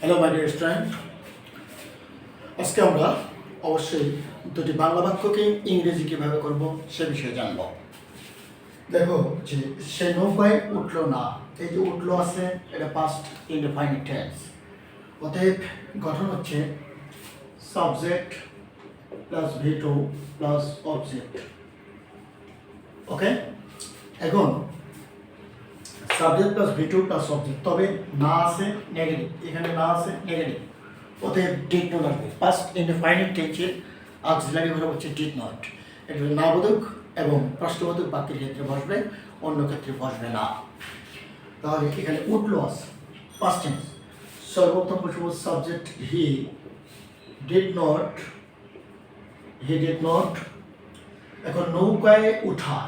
Hello my dear student আজকে আমরা অবশ্যই দুটি বাংলা বাক্যকে ইংরেজি কীভাবে করব সে বিষয়ে জানব। দেখো যে, সে নৌকায় উঠল না। এই যে উঠল আছে, এটা পাস্ট ইনডিফাইনিট টেন্স অতএব গঠন হচ্ছে subject plus V two plus object okay এখন subject plus V two plus object তবে না আছে নেগেটিভ এখানে না আছে নেগেটিভ অতএব ডিড নট আসবে ফার্স্ট ইনডিফাইনিট টেন্সের অক্সিলারি ভার্ব হচ্ছে ডিড নট এটা হলো নাবোধক এবং প্রশ্নবোধক বাক্যের ক্ষেত্রে বসবে, অন্য ক্ষেত্রে বসবে না। তাহলে এখানে উঠল আছে ফার্স্ট টেন্স সর্বপ্রথম বসব subject he did not he did not এখন নৌকায় উঠা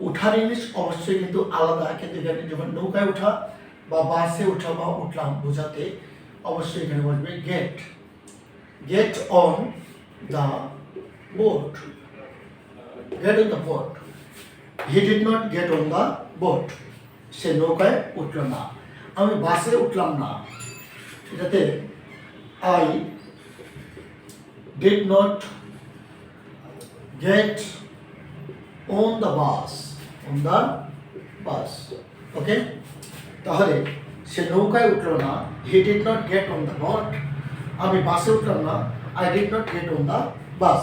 উঠার ইংলিশ অবশ্যই কিন্তু আলাদা কিন্তু এখানে যখন নৌকায় ওঠা বা বাসে ওঠা বা উঠলাম বোঝাতে অবশ্যই এখানে বলবে get get on the boat get on the boat he did not get on the boat সে নৌকায় উঠল না আমি বাসে উঠলাম না এটাতে I did not get on the bus, on the bus. Okay তাহলে সে নৌকায় উঠল না he did not get on the boat আমি বাসে উঠলাম না I did not get on the bus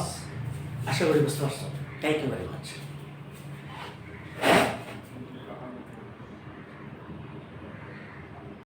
আশা করি বুঝতে পারছ। Thank you very much